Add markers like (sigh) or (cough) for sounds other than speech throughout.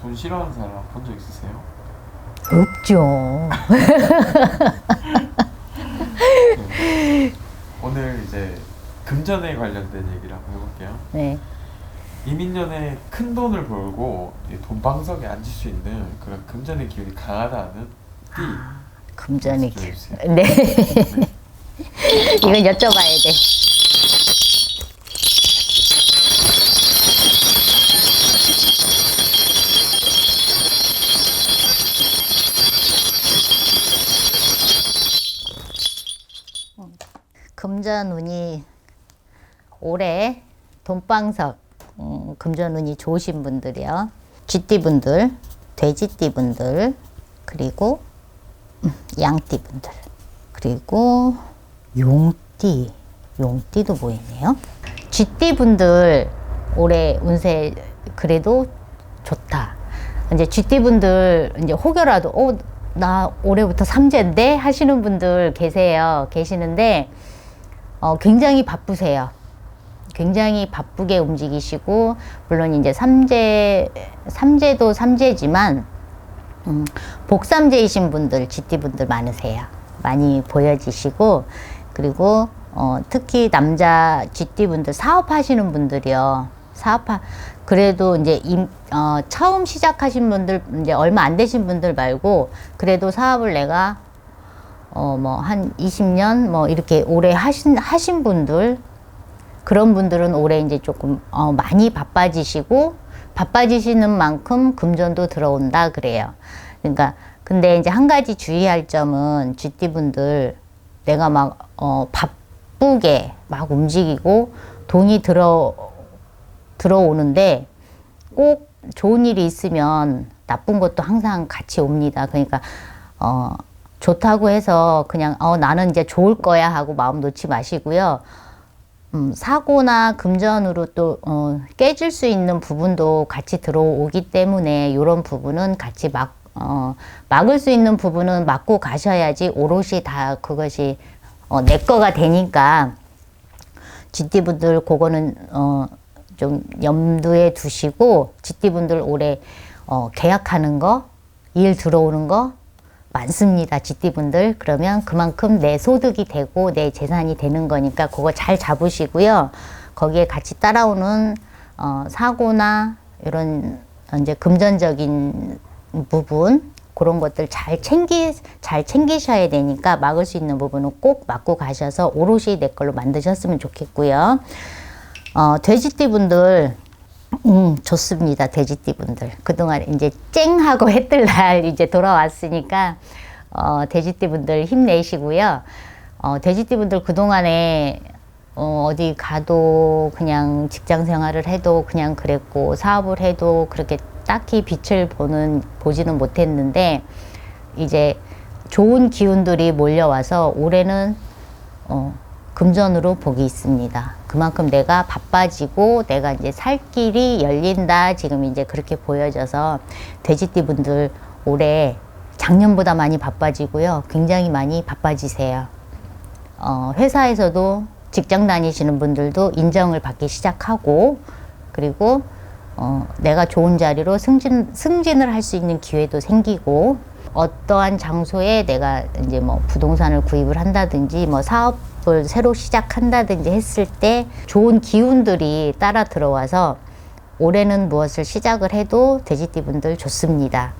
돈 싫어하는 사람 본 적 있으세요? 없죠. 네. 오늘 이제 금전에 관련된 얘기를 한번 해볼게요. 네. 이민년에 큰 돈을 벌고 이 돈방석에 앉을 수 있는 그런 금전의 기운이 강하다는 띠. 길. 말씀해 네. 네. (laughs) 이건 여쭤봐야 돼. 금전운이 올해 돈방석 음, 금전운이 좋으신 분들이요. 쥐띠분들, 돼지띠분들, 그리고 음, 양띠분들, 그리고 용띠, 용띠도 보이네요. 쥐띠분들 올해 운세 그래도 좋다. 이제 쥐띠분들 이제 혹여라도 어, 나 올해부터 삼재인데 하시는 분들 계세요. 계시는데 어, 굉장히 바쁘세요. 굉장히 바쁘게 움직이시고 물론 이제 삼재 삼재도 삼재지만 음, 복삼재이신 분들 쥐띠분들 많으세요. 많이 보여지시고 그리고 어, 특히 남자 쥐띠분들 사업하시는 분들이요. 사업하 그래도 이제 임, 어, 처음 시작하신 분들 이제 얼마 안 되신 분들 말고 그래도 사업을 내가 어 뭐 한 20년 뭐 이렇게 오래 하신 하신 분들 그런 분들은 올해 이제 조금 어 많이 바빠지시고 바빠지시는 만큼 금전도 들어온다 그래요. 그러니까 근데 이제 한 가지 주의할 점은 쥐띠 분들 내가 막 어 바쁘게 막 움직이고 돈이 들어 들어오는데 꼭 좋은 일이 있으면 나쁜 것도 항상 같이 옵니다. 그러니까 어 좋다고 해서 그냥 어 나는 이제 좋을 거야 하고 마음 놓지 마시고요. 음, 사고나 금전으로 또 어, 깨질 수 있는 부분도 같이 들어오기 때문에 이런 부분은 같이 막 어, 막을 수 있는 부분은 막고 가셔야지 오롯이 다 그것이 어, 내 거가 되니까 GT분들 그거는 어, 좀 염두에 두시고 GT분들 올해 어, 계약하는 거, 일 들어오는 거 많습니다. GT분들. 그러면 그만큼 내 소득이 되고 내 재산이 되는 거니까 그거 잘 잡으시고요. 거기에 같이 따라오는 어, 사고나 이런 이제 금전적인 부분 그런 것들 잘 챙기 잘 챙기셔야 되니까 막을 수 있는 부분은 꼭 막고 가셔서 오롯이 내 걸로 만드셨으면 좋겠고요. 어, 돼지띠 분들 음, 좋습니다. 돼지띠 분들. 그동안 이제 쨍하고 해뜰 날 이제 돌아왔으니까, 어, 돼지띠 분들 힘내시고요. 어, 돼지띠 분들 그동안에, 어, 어디 가도 그냥 직장 생활을 해도 그냥 그랬고, 사업을 해도 그렇게 딱히 빛을 보는, 보지는 못했는데, 이제 좋은 기운들이 몰려와서 올해는, 어, 금전으로 복이 있습니다. 그만큼 내가 바빠지고 내가 이제 살 길이 열린다. 지금 이제 그렇게 보여져서 돼지띠 분들 올해 작년보다 많이 바빠지고요. 굉장히 많이 바빠지세요. 어, 회사에서도 직장 다니시는 분들도 인정을 받기 시작하고 그리고 어, 내가 좋은 자리로 승진, 승진을 할 수 있는 기회도 생기고 어떠한 장소에 내가 이제 뭐 부동산을 구입을 한다든지 뭐 사업을 새로 시작한다든지 했을 때 좋은 기운들이 따라 들어와서 올해는 무엇을 시작을 해도 돼지띠 분들 좋습니다.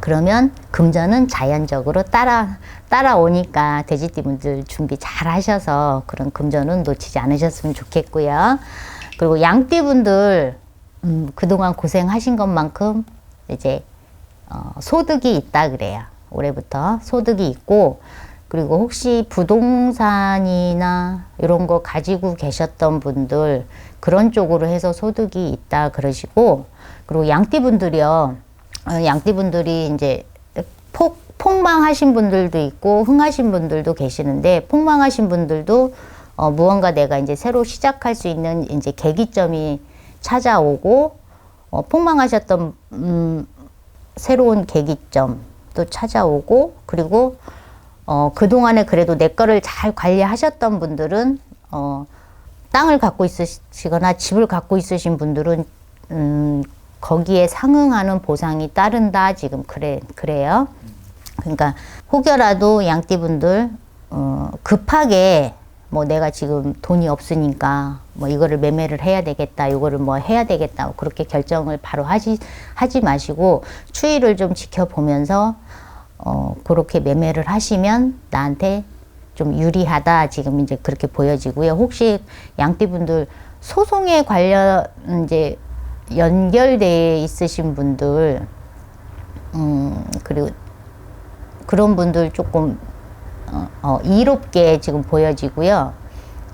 그러면 금전은 자연적으로 따라 따라오니까 돼지띠 분들 준비 잘 하셔서 그런 금전은 놓치지 않으셨으면 좋겠고요. 그리고 양띠 분들 음, 그동안 고생하신 것만큼 이제 어, 소득이 있다 그래요. 올해부터 소득이 있고 그리고 혹시 부동산이나 이런 거 가지고 계셨던 분들 그런 쪽으로 해서 소득이 있다 그러시고 그리고 양띠 분들이요. 어, 양띠 분들이 이제 폭 폭망하신 분들도 있고 흥하신 분들도 계시는데 폭망하신 분들도 어, 무언가 내가 이제 새로 시작할 수 있는 이제 계기점이 찾아오고 어, 폭망하셨던 음, 새로운 계기점도 찾아오고 그리고 어, 그동안에 그래도 내 거를 잘 관리하셨던 분들은 어, 땅을 갖고 있으시거나 집을 갖고 있으신 분들은 음, 거기에 상응하는 보상이 따른다 지금 그래 그래요. 그러니까 혹여라도 양띠분들 어, 급하게 뭐 내가 지금 돈이 없으니까 뭐 이거를 매매를 해야 되겠다, 이거를 뭐 해야 되겠다 뭐 그렇게 결정을 바로 하지 하지 마시고 추이를 좀 지켜보면서 어 그렇게 매매를 하시면 나한테 좀 유리하다 지금 이제 그렇게 보여지고요. 혹시 양띠분들 소송에 관련 이제 연결돼 있으신 분들 음 그리고 그런 분들 조금 어, 어, 이롭게 지금 보여지고요.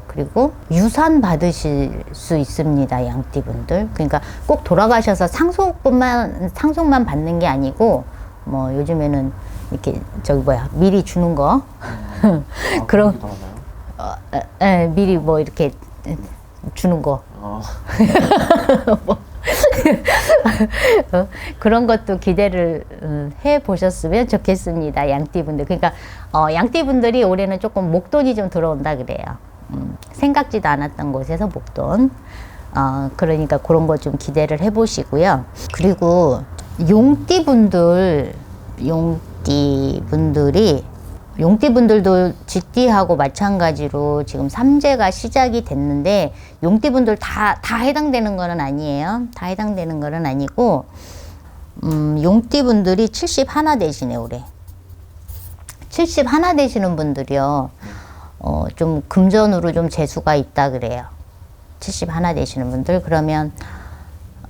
그리고 유산 받으실 수 있습니다, 양띠분들. 그러니까 꼭 돌아가셔서 상속뿐만 상속만 받는 게 아니고 뭐 요즘에는 이렇게 저기 뭐야 미리 주는 거 아, (laughs) 하나요? 어, 에, 에, 미리 뭐 이렇게 주는 거 어, (laughs) (laughs) (laughs) 어, 그런 것도 기대를 음, 해 보셨으면 좋겠습니다. 양띠분들. 그러니까 어, 양띠분들이 올해는 조금 목돈이 좀 들어온다 그래요. 음, 생각지도 않았던 곳에서 목돈. 어, 그러니까 그런 거 좀 기대를 해 보시고요. 그리고 용띠분들, 용띠분들이 용띠분들도 쥐띠하고 마찬가지로 지금 삼재가 시작이 됐는데 용띠분들 다, 다 해당되는 거는 아니에요. 다 해당되는 거는 아니고 음, 용띠분들이 70 하나 되시네 올해. 70 하나 되시는 분들이요. 어, 좀 금전으로 좀 재수가 있다 그래요. 70 하나 되시는 분들 그러면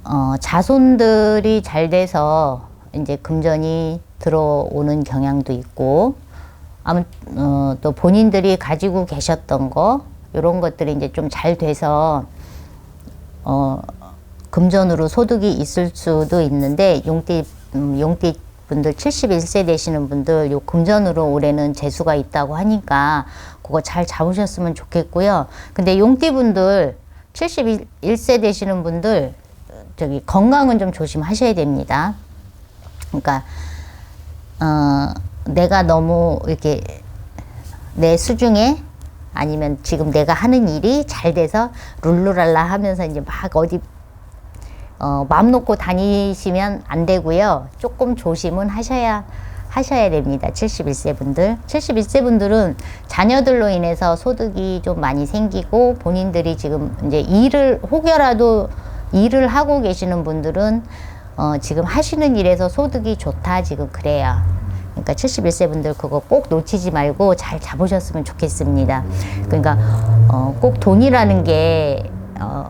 어, 자손들이 잘 돼서 이제 금전이 들어오는 경향도 있고 아무 어, 또 본인들이 가지고 계셨던 거 이런 것들이 이제 좀 잘 돼서 어, 금전으로 소득이 있을 수도 있는데 용띠 음, 용띠 분들 71세 되시는 분들 요 금전으로 올해는 재수가 있다고 하니까 그거 잘 잡으셨으면 좋겠고요. 근데 용띠 분들 71세 되시는 분들 저기 건강은 좀 조심하셔야 됩니다. 그러니까 어, 내가 너무 이렇게 내 수중에 아니면 지금 내가 하는 일이 잘 돼서 룰루랄라 하면서 이제 막 어디 어, 마음 놓고 다니시면 안 되고요. 조금 조심은 하셔야 하셔야 됩니다. 71세 분들. 71세 분들은 자녀들로 인해서 소득이 좀 많이 생기고 본인들이 지금 이제 일을 혹여라도 일을 하고 계시는 분들은 어, 지금 하시는 일에서 소득이 좋다 지금 그래요. 그러니까 71세 분들 그거 꼭 놓치지 말고 잘 잡으셨으면 좋겠습니다. 그러니까 어, 꼭 돈이라는 게 어,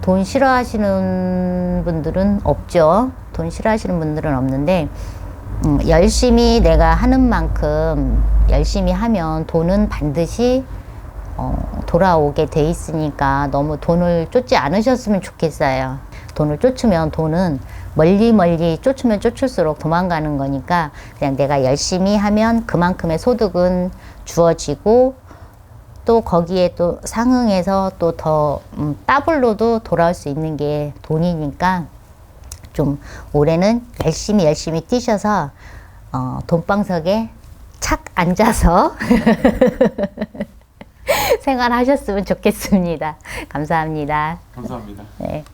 돈 싫어하시는 분들은 없죠. 돈 싫어하시는 분들은 없는데 음, 열심히 내가 하는 만큼 열심히 하면 돈은 반드시 어, 돌아오게 돼 있으니까 너무 돈을 쫓지 않으셨으면 좋겠어요. 돈을 쫓으면 돈은 멀리 멀리 쫓으면 쫓을수록 도망가는 거니까 그냥 내가 열심히 하면 그만큼의 소득은 주어지고 또 거기에 또 상응해서 또 더 음, 더블로도 돌아올 수 있는 게 돈이니까 좀 올해는 열심히 열심히 뛰셔서 어, 돈방석에 착 앉아서 (laughs) 생활하셨으면 좋겠습니다. 감사합니다. 감사합니다. 네.